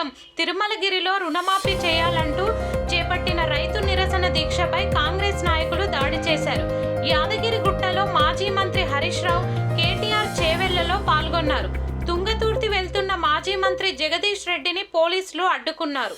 నియోజకవర్గం తిరుమలగిరిలో రుణమాఫీ చేయాలంటూ చేపట్టిన రైతు నిరసన దీక్షపై కాంగ్రెస్ నాయకులు దాడి చేశారు. యాదగిరి గుట్టలో మాజీ మంత్రి హరీష్ రావు కేటీఆర్ చేవెళ్ళలో పాల్గొన్నారు. తుంగతూర్తి వెళ్తున్న మాజీ మంత్రి జగదీష్ రెడ్డిని పోలీసులు అడ్డుకున్నారు.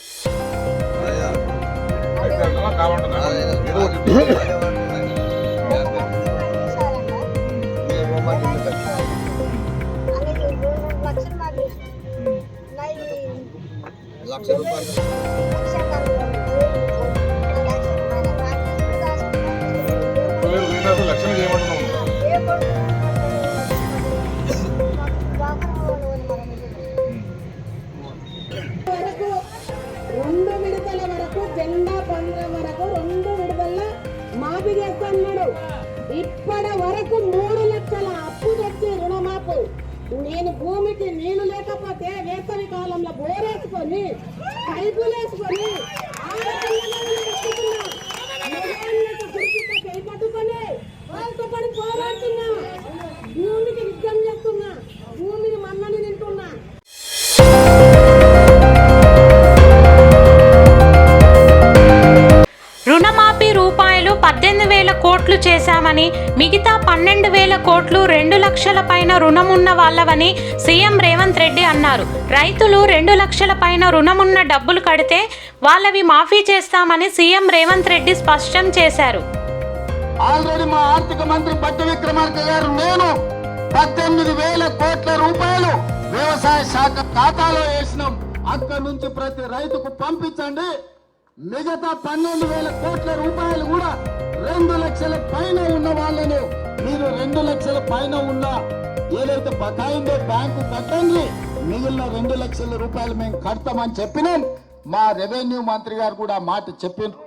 ఇప్పటి వరకు మూడు లక్షల అప్పు తెచ్చి రుణమాపు. నేను భూమికి నీళ్ళు లేకపోతే వేసవి కాలంలో బోరేసుకొని పైపులేసుకొని పట్టుకొని వాళ్ళతో పడి చేశామని మిగతా పన్నెండు వేల కోట్లు రెండు లక్షల పైన రుణమున్న వాళ్ళవని సీఎం రేవంత్ రెడ్డి అన్నారు. రైతులు రెండు లక్షల పైన రుణమున్న డబ్బులు కడితే వాళ్ళవి మాఫీ చేస్తామని సీఎం రేవంత్ రెడ్డి స్పష్టం చేశారు. ఆల్రెడీ మా ఆర్థిక మంత్రి బట్టి విక్రమార్క గారు నేను పద్దెనిమిది వేల కోట్ల రూపాయలు వ్యవసాయ శాఖ ఖాతాలో వేసినాం. అక్కడ నుంచి ప్రతి రైతుకు పంపించండి. మిగతా పన్నెండు వేల కోట్ల రూపాయలు కూడా రెండు లక్షల పైన ఉన్న వాళ్ళను మీరు రెండు లక్షల పైన ఉన్న ఏదైతే బకాయిందో బ్యాంకు కట్టండి మిగిలిన రెండు లక్షల రూపాయలు మేము కడతామని చెప్పినాం. మా రెవెన్యూ మంత్రి గారు కూడా మాట చెప్పినారు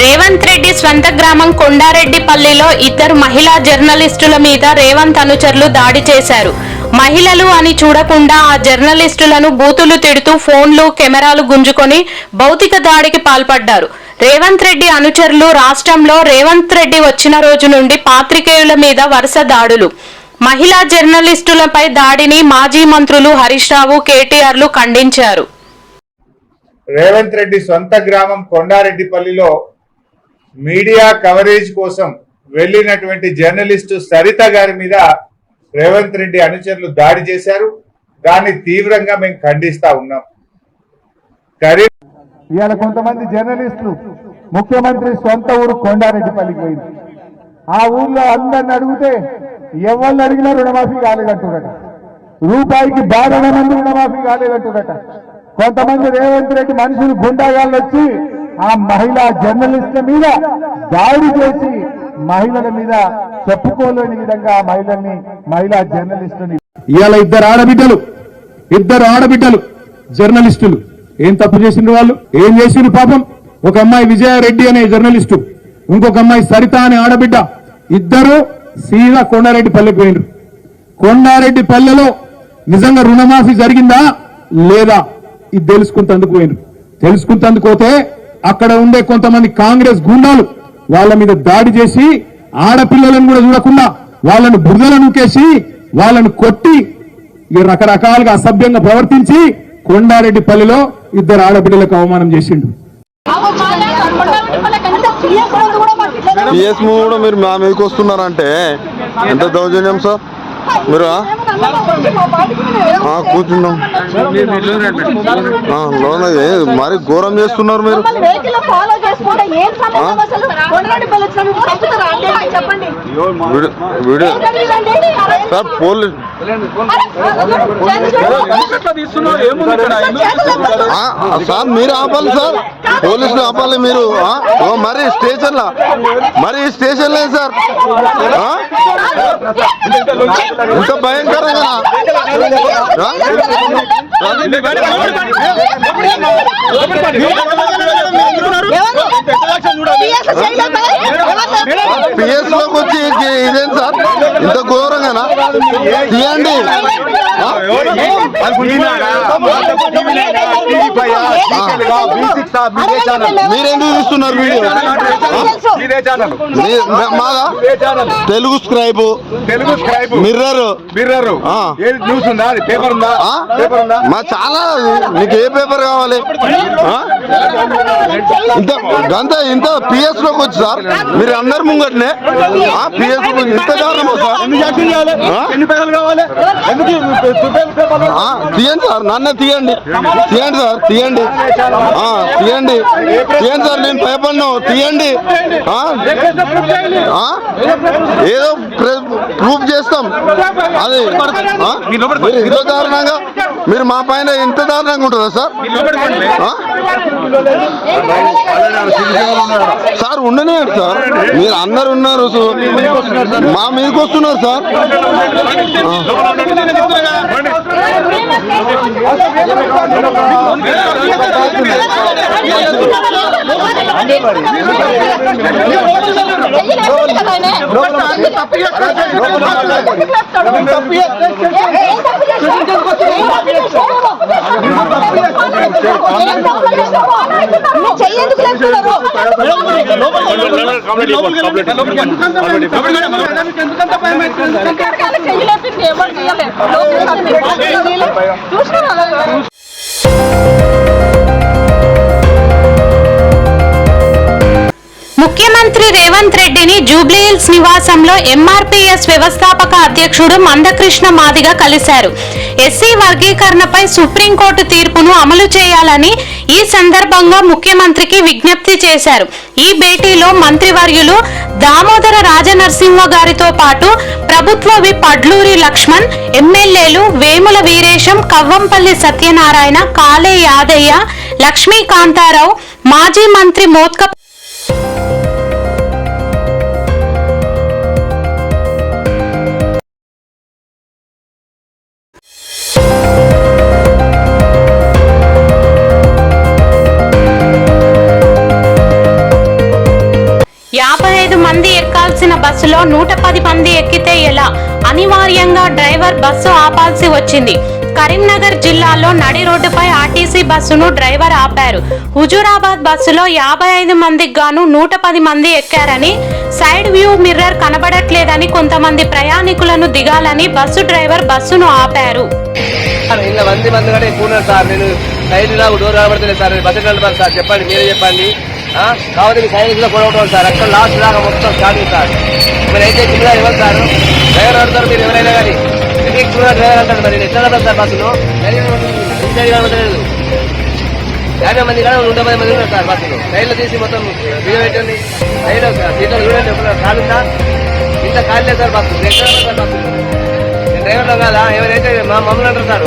రేవంత్ రెడ్డి స్వంత గ్రామం కొండారెడ్డిపల్లిలో ఇద్దరు మహిళా జర్నలిస్టుల మీద రేవంత్ అనుచరులు దాడి చేశారు. మహిళలు అని చూడకుండా ఆ జర్నలిస్టులను బూతులు తిడుతూ ఫోన్లు కెమెరాలు గుంజుకొని భౌతిక దాడికి పాల్పడ్డారు. రేవంత్ రెడ్డి అనుచరులు రాష్ట్రంలో రేవంత్ రెడ్డి వచ్చిన రోజు నుండి పాత్రికేయుల మీద వరుస దాడులు. మహిళా జర్నలిస్టులపై దాడిని మాజీ మంత్రులు హరీష్ రావు కేటీఆర్లు ఖండించారు. రేవంత్ రెడ్డి సొంత గ్రామం కొండారెడ్డిపల్లిలో మీడియా కవరేజ్ కోసం వెళ్ళినటువంటి జర్నలిస్టు సరిత గారి మీద రేవంత్ రెడ్డి అనుచరులు దాడి చేశారు. దాన్ని తీవ్రంగా మేము ఖండిస్తా ఉన్నాం. ఇవాళ కొంతమంది జర్నలిస్టులు ముఖ్యమంత్రి సొంత ఊరు కొండారెడ్డిపల్లికి పోయింది. ఆ ఊర్లో అందరిని అడిగితే ఎవరిని అడిగినా రుణమాఫీ కాలేదంటుడట రూపాయికి బాధ మంది రుణమాఫీ కాలేదంటుడట కొంతమంది రేవంత్ రెడ్డి మనుషులు గుండాగాళ్ళు వచ్చి ఆ మహిళా జర్నలిస్ట్ మీద దాడి చేసి మహిళల మీద చెప్పుకోలేని విధంగా ఆ మహిళల్ని మహిళా జర్నలిస్టుని ఇవాళ ఇద్దరు ఆడబిడ్డలు ఇద్దరు ఆడబిడ్డలు జర్నలిస్టులు. ఏం తప్పు చేసిండ్రు వాళ్ళు? ఏం చేసిండ్రు పాపం? ఒక అమ్మాయి విజయారెడ్డి అనే జర్నలిస్టు ఇంకొక అమ్మాయి సరిత అనే ఆడబిడ్డ. ఇద్దరు సీదా కొండారెడ్డి పల్లెకి పోయిండ్రు. కొండారెడ్డి పల్లెలో నిజంగా రుణమాఫీ జరిగిందా? లేదా? ఇది తెలుసుకుంటందుకు పోయిండ్రు. తెలుసుకుంటందుకు పోతే అక్కడ ఉండే కొంతమంది కాంగ్రెస్ గుండాలు వాళ్ళ మీద దాడి చేసి ఆడపిల్లలను కూడా చూడకుండా వాళ్ళను బురదలు నూకేసి వాళ్ళను కొట్టి ఈ రకరకాలుగా అసభ్యంగా ప్రవర్తించి కొండారెడ్డి ఇద్దరు ఆడపిల్లలకు అవమానం చేసిండు. పిఎస్ కూడా మీరు మా మీదకి వస్తున్నారంటే ఎంత దౌర్జన్యం సార్? మీరు? కూర్చున్నాం. ఆ, లోన మరి ఘోరం చేస్తున్నారు మీరు. Video sir police. సార్ మీరు ఆపాలి సార్. పోలీసులు ఆపాలి మీరు మరి స్టేషన్లో. మరి స్టేషన్ లేదు సార్? ఇంత భయంకరంగా పిఎస్లోకి వచ్చి ఇదేం సార్ ఇంత ఘోరంగానా తీయండి మీరెందుకు తీస్తున్నారు వీడియో? మాదా Telugu scribe. Telugu scribe. Mirror. Mirror. News ఉందా? అది పేపర్ ఉందా? ఆ? పేపర్ ఉందా? మా చాలా నీకు ఏ పేపర్ కావాలి? ఆ? ఇంత గంత ఇంత పిఎస్లోకి వచ్చి సార్ మీరు అందరు ముంగట్నే పిఎస్ ఇంత దారుణమా సార్ ఆ? ఎన్ని పేపర్లు కావాలి? ఎందుకు ఆ, తీయండి సార్ నన్నే తీయండి. తీయండి సార్. తీయండి. తీయండి. తీయండి సార్ నేను భయపడినా? తీయండి. ఏదో ప్రూఫ్ చేస్తాం. అది మీరు ఇంత దారుణంగా మీరు మా పైన ఇంత దారుణంగా ఉంటుందా సార్? Sir ఉండనియండి sir. మీరు అందరు ఉన్నారు మా మీదకి వస్తున్నారు సార్. చెయ్యేందుకు లేస్తున్నారు చెయ్యలేపింది ఎవరు చెయ్యలేదు చూసినా ముఖ్యమంత్రి రేవంత్ రెడ్డిని జూబ్లీహిల్స్ నివాసంలో ఎంఆర్పీఎస్ వ్యవస్థాపక అధ్యక్షుడు మందకృష్ణ మాదిగ కలిశారు. ఎస్సీ వర్గీకరణపై సుప్రీంకోర్టు తీర్పును అమలు చేయాలని ఈ సందర్భంగా ముఖ్యమంత్రికి విజ్ఞప్తి చేశారు. ఈ భేటీలో మంత్రివర్యులు దామోదర రాజనరసింహ గారితో పాటు ప్రభుత్వ విప్ అడ్లూరి లక్ష్మణ్ ఎమ్మెల్యేలు వేముల వీరేశం కవ్వంపల్లి సత్యనారాయణ కాలే యాదయ్య లక్ష్మీకాంతారావు మాజీ మంత్రి మోత్క బస్సులో నూట పది మంది ఎక్కితే ఎలా? అనివార్యంగా డ్రైవర్ బస్సు ఆపాల్సి వచ్చింది. కరీంనగర్ జిల్లాలో నడి రోడ్డుపై ఆర్టీసీ బస్సును డ్రైవర్ ఆపారు. హుజూరాబాద్ బస్సులో యాభై ఐదు మందికి గాను నూట పది మంది ఎక్కారని సైడ్ వ్యూ మిర్రర్ కనబడట్లేదని కొంతమంది ప్రయాణికులను దిగాలని బస్సు డ్రైవర్ బస్సును ఆపారు. సార్, నేను side door sir. Bus sir. చెప్పండి మీరే చెప్పండి. కాబట్టి మీ సైడ్ కూడా కూడా సార్ అక్కడ లాస్ట్ దాకా మొత్తం స్టార్ట్ సార్. మీరైతే కింద ఇవ్వాలి సార్? డ్రైవర్ అడుగుతారు మీరు ఎవరైనా కానీ? ఎందుకు కూడా డ్రైవర్ అంటారు మరి. ఎట్లా నడపాలి సార్ బస్సును? సైడ్ యాభై మంది కానీ నూట పది మంది ఉన్నారు సార్ బస్సులో. సైడ్లో తీసి మొత్తం వీడియో పెట్టండి. సైడ్ సీట్లో చూడండి ఎప్పుడు ఖాళీ ఉందా ఇంత ఖాళీ లేదు సార్ బస్సు. ఎక్కడ సార్ బస్సు. డ్రైవర్లో కాదా? ఎవరైతే మా మమ్మల్ని అంటారు సార్?